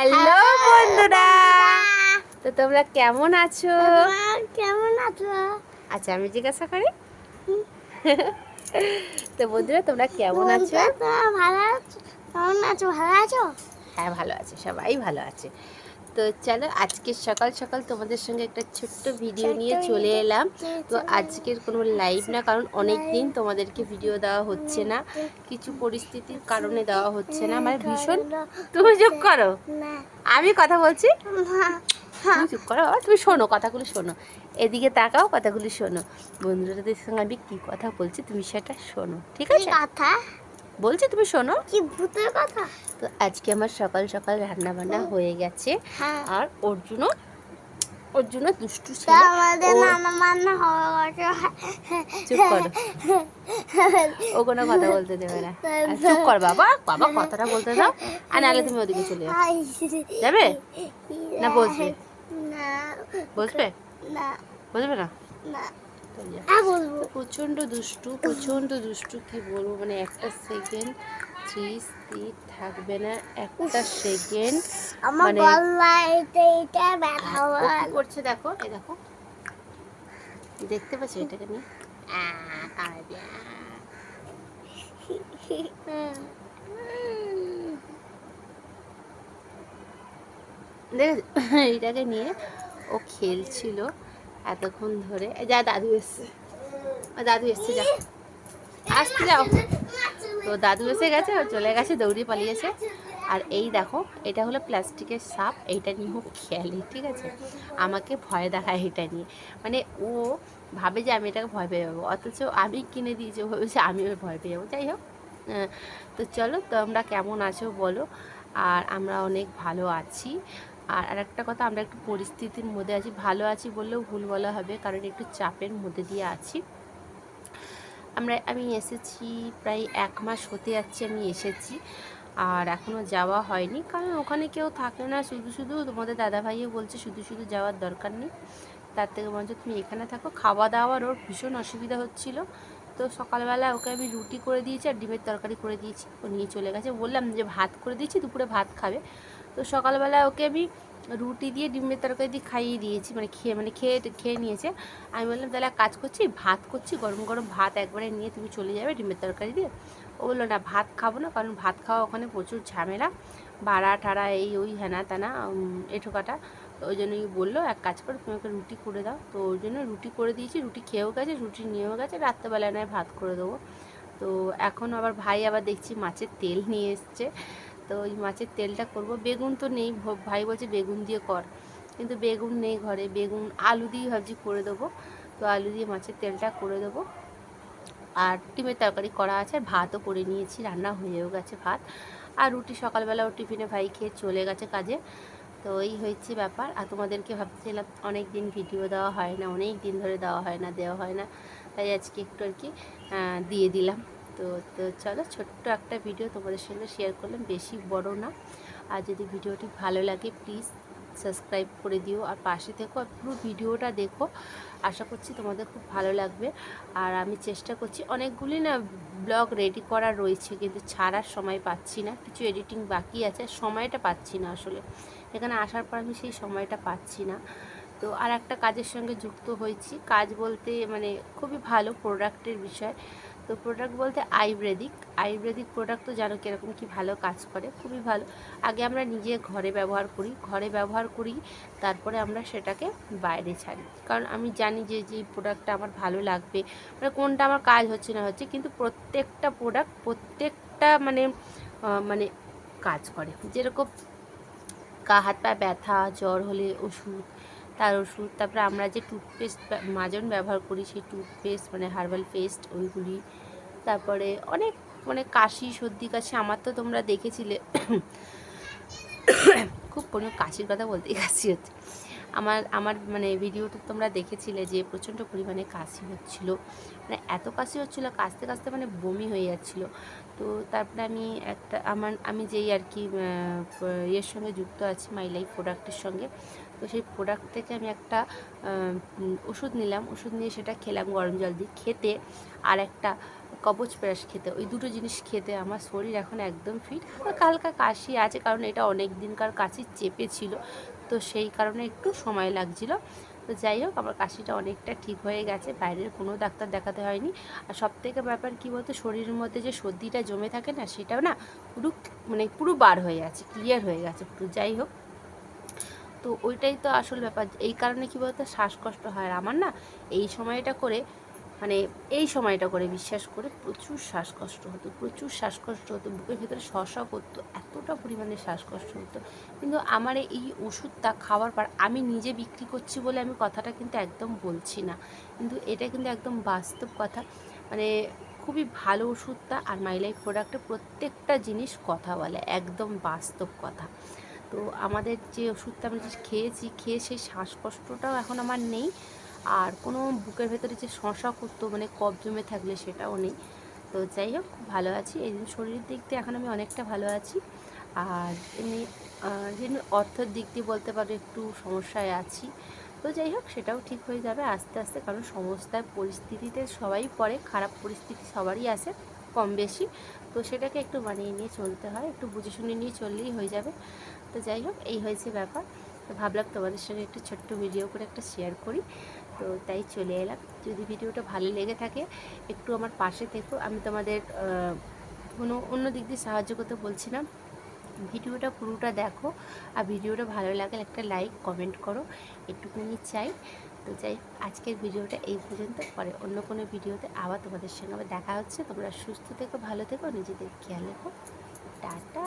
Hello বন্ধুরা। তো তোমরা কেমন আছো? কেমন আছো? আচ্ছা আমি জিজ্ঞাসা করি। তো বন্ধুরা তোমরা কেমন আছো? ভালো আছো? কেমন আছো? ভালো আছো? হ্যাঁ ভালো আছে সবাই ভালো আছে। তো চলো আজকে সকাল সকাল তোমাদের সঙ্গে একটা ছোট্ট ভিডিও নিয়ে চলে এলাম। তো আজকের কোনো লাইভ না কারণ অনেক দিন তোমাদেরকে ভিডিও দেওয়া হচ্ছে না। কিছু পরিস্থিতির কারণে দেওয়া হচ্ছে না। মানে ভীষণ তুমি চুপ করো। আমি কথা বলছি? তুমি চুপ করো। বাবা তুমি শোনো কথাগুলো শোনো। এদিকে তাকাও কথাগুলো শোনো। বন্ধুদের সঙ্গে আমি কী কথা বলছি তুমি সেটা শোনো ঠিক আছে? কথা? বলছি তুমি শোনো। কি ভূতের কথা? তো আজকে আমার সকাল সকাল রান্না বান্না হয়ে গেছে। হ্যাঁ। আর অর্জুনও অর্জুন দুষ্টু ছিল। তা আমাদের ও- নানা মান্না হওয়া গেছে। চুপ করো। ও কোনো কথা বলতে দেবে না। চুপ কর বাবা বাবা কথাটা বলতে দাও আর নাহলে তুমি ওদিকে চলে যাবে? না বসবে বসবে না। বসবে না। প্রচণ্ড দুষ্টু প্রচণ্ড দুষ্টু কি বলব? মানে একটা সেকেন্ড থ্রি স্থির থাকবে না। একটা সেকেন্ড মানে- করছে দেখো দেখো। দেখতে পাচ্ছ এটাকে নিয়ে এইটাকে নিয়ে ও খেলছিল। এতক্ষণ ধরে। যা দাদু এসছে। দাদু এসছে, যা। আসতে যাও। তো দাদু এসে গেছে, ও চলে গেছে, দৌড়িয়ে পালিয়েছে। আর এই দেখো, এটা হলো প্লাস্টিকের সাপ, এইটা নিয়ে ও খেলে, ঠিক আছে? আমাকে ভয় দেখায় এটা নিয়ে। মানে ও ভাবে যে আমি এটাকে ভয় পেয়ে যাব, অথচ আমি কিনে দিয়েছি ভেবেছে আমি ওর ভয় পেয়ে যাব। যাই হোক তো চলো, তোমরা কেমন আছো বলো। আর আমরা অনেক ভালো আছি। আর আরেকটা কথা, আমরা একটু পরিস্থিতির মধ্যে আছি, ভালো আছি বললেও ভুল বলা হবে, কারণ একটু চাপের মধ্যে দিয়ে আছি। আমরা, আমি এসেছি প্রায় এক মাস হতে যাচ্ছে আমি এসেছি, আর এখনও যাওয়া হয়নি, কারণ ওখানে কেউ থাকে না, শুধু শুধু তোমাদের দাদাভাইও বলছে শুধু শুধু যাওয়ার দরকার নেই। তার থেকে বলছে তুমি এখানে থাকো, খাওয়া দাওয়ার ওর ভীষণ অসুবিধা হচ্ছিল। তো সকালবেলা ওকে আমি রুটি করে দিয়েছি আর ডিমের তরকারি করে দিয়েছি, ও নিয়ে চলে গেছে। বললাম যে ভাত করে দিয়েছি, দুপুরে ভাত খাবে। তো সকালবেলা ওকে আমি রুটি দিয়ে ডিমের তরকারি দিয়ে খাইয়ে দিয়েছি মানে খেয়ে মানে খেয়ে খেয়ে নিয়েছে। আমি বললাম তাহলে কাজ করছি ভাত করছি গরম গরম ভাত একবারে নিয়ে তুমি চলে যাবে ডিমের তরকারি দিয়ে। ও বলল না ভাত খাব না কারণ ভাত খাওয়া ওখানে প্রচুর ঝামেলা। ভাড়া ঠাড়া এই ওই হেনা তেনা উম, এঁঠো কাটা তো ওই জন্যই বলল এক কাজ করো তুমি ওকে রুটি করে দাও। তো ওই জন্য রুটি করে দিয়েছি রুটি খেয়েও গেছে রুটি নিয়েও গেছে রাত্রেবেলায় নয় ভাত করে দেবো। তো এখন আবার ভাই আবার দেখছি মাছের তেল নিয়ে এসছে। তো ওই মাছের তেলটা করব। বেগুন তো নেই ভাই বলছে বেগুন দিয়ে কর। কিন্তু বেগুন নেই ঘরে, বেগুন আলু দিয়ে ভাবছি করে দেবো। তো আলু দিয়ে মাছের তেলটা করে দেবো। আর ডিমের তরকারি করা আছে, আর ভাতও করে নিয়েছি, রান্না হয়েও গেছে ভাত। আর রুটি, সকালবেলা ও টিফিনে ভাই খেয়ে চলে গেছে কাজে। তো এই হয়েছে ব্যাপার। আর তোমাদেরকে ভাবছিলাম অনেক দিন ভিডিও দেওয়া হয় না অনেক দিন ধরে দেওয়া হয় না, দেওয়া হয় না। তাই আজকে একটু আর কি দিয়ে দিলাম। তো তো চলো ছোট্ট একটা ভিডিও তোমাদের সঙ্গে শেয়ার করলাম, বেশি বড় না। আর যদি ভিডিওটি ভালো লাগে প্লিজ সাবস্ক্রাইব করে দিও। আর পাশে থেকো, আর পুরো ভিডিওটা দেখো। আশা করছি তোমাদের খুব ভালো লাগবে। আর আমি চেষ্টা করছি, অনেকগুলি না ব্লগ রেডি করা রয়েছে, কিন্তু ছাড়ার সময় পাচ্ছি না। কিছু এডিটিং বাকি আছে সময়টা পাচ্ছি না আসলে। এখানে আসার পর আমি সেই সময়টা পাচ্ছি না। তো আর একটা কাজের সঙ্গে যুক্ত হয়েছি। কাজ বলতে মানে খুবই ভালো প্রোডাক্টের বিষয়। তো প্রোডাক্ট বলতে আয়ুর্বেদিক আয়ুর্বেদিক প্রোডাক্ট তো জানো কীরকম কি ভালো কাজ করে? খুবই ভালো। আগে আমরা নিজে ঘরে ব্যবহার করি। ঘরে ব্যবহার করি, তারপরে আমরা সেটাকে বাইরে ছাড়ি। কারণ আমি জানি যে যে প্রোডাক্টটা আমার ভালো লাগবে মানে কোনটা আমার কাজ হচ্ছে না হচ্ছে, কিন্তু প্রত্যেকটা প্রোডাক্ট প্রত্যেকটা মানে মানে কাজ করে। যেরকম গা, হাত পা ব্যথা, জ্বর হলে ওষুধ তার ওষুধ, তারপরে আমরা যে টুথপেস্ট মাজন ব্যবহার করি, সেই টুথপেস্ট মানে হার্বাল পেস্ট ওইগুলি। তারপরে অনেক মানে কাশি, সর্দি কাশি, আমার তো তোমরা দেখেছিলে। খুব কোনো কাশির কথা বলতেই কাশি হচ্ছে। আমার আমার মানে ভিডিওটা তোমরা দেখেছিলে যে প্রচণ্ড পরিমাণে কাশি হচ্ছিল। মানে এত কাশি হচ্ছিল, কাশতে কাশতে মানে বমি হয়ে যাচ্ছিল। তো তারপরে আমি একটা, আমার, আমি যেই আর কি ইয়ের সঙ্গে যুক্ত আছি মাই লাইফ প্রোডাক্টের সঙ্গে তো সেই প্রোডাক্ট থেকে আমি একটা ওষুধ নিলাম। ওষুধ নিয়ে সেটা খেলাম গরম জল দিয়ে। খেতে আর একটা কবচ প্রাস খেতে। ওই দুটো জিনিস খেতে আমার শরীর এখন একদম ফিট হালকা কাশি আছে, কারণ এটা অনেক দিনকার কাশি চেপে ছিল। তো সেই কারণে একটু সময় লাগছিল। তো যাই হোক, আমার কাশিটা অনেকটা ঠিক হয়ে গেছে। বাইরের কোনো ডাক্তার দেখাতে হয়নি। আর সব থেকে ব্যাপার কী বলতো? শরীরের মধ্যে যে সর্দিটা জমে থাকে না, সেটাও না পুরো মানে পুরো বার হয়ে গেছে ক্লিয়ার হয়ে গেছে পুরো। যাই হোক তো ওইটাই তো আসল ব্যাপার। এই কারণে কী বলতো, শ্বাসকষ্ট হয়। আর আমার না এই সময়টা করে মানে এই সময়টা করে বিশ্বাস করে প্রচুর শ্বাসকষ্ট হতো, প্রচুর শ্বাসকষ্ট হতো, বুকের ভেতরে শসা করতো এতটা পরিমাণে শ্বাসকষ্ট হতো। কিন্তু আমার এই ওষুধটা খাওয়ার পর আমি নিজে বিক্রি করছি বলে আমি কথাটা কিন্তু একদম বলছি না। কিন্তু এটা কিন্তু একদম বাস্তব কথা। মানে খুবই ভালো ওষুধটা আর মাই লাইফ প্রোডাক্টে প্রত্যেকটা জিনিস কথা বলে, একদম বাস্তব কথা। তো আমাদের যে ওষুধটা আমি যে খেয়েছি, খেয়ে সেই শ্বাসকষ্টটাও এখন আমার নেই। আর কোনো বুকের ভেতরে যে শশা করতো মানে কফ জমে থাকলে সেটাও নেই। তো যাই হোক, খুব ভালো আছি। এই শরীরের দিক দিয়ে এখন আমি অনেকটা ভালো আছি। আর এমনি যেমনি অর্থের দিক দিয়ে বলতে পারো একটু সমস্যায় আছি। তো যাই হোক, সেটাও ঠিক হয়ে যাবে আস্তে আস্তে। কারণ সমস্যার পরিস্থিতিতে সবাই পড়ে, খারাপ পরিস্থিতি সবারই আসে কম বেশি। তো সেটাকে একটু মানিয়ে নিয়ে চলতে হয়, একটু বুঝে শুনে নিয়ে চললেই হয়ে যাবে। তো যাই হোক, এই হয়েছে ব্যাপার। তো ভাবলাম তোমাদের সঙ্গে একটু ছোট্ট ভিডিও করে একটা শেয়ার করি। তো তাই চলে এলাম। যদি ভিডিওটা ভালো লেগে থাকে, একটু আমার পাশে থেকো। আমি তোমাদের কোনো অন্য দিক দিয়ে সাহায্য করতে বলছি না। ভিডিওটা পুরোটা দেখো। আর ভিডিওটা ভালো লাগলে একটা লাইক কমেন্ট করো। একটুখানি চাই। তো যাই আজকের ভিডিওটা এই পর্যন্ত। পরে অন্য কোনো ভিডিওতে আবার তোমাদের সঙ্গে আবার দেখা হচ্ছে। তোমরা সুস্থ থেকো, ভালো থেকো, নিজেদের খেয়াল রেখো। টাটা!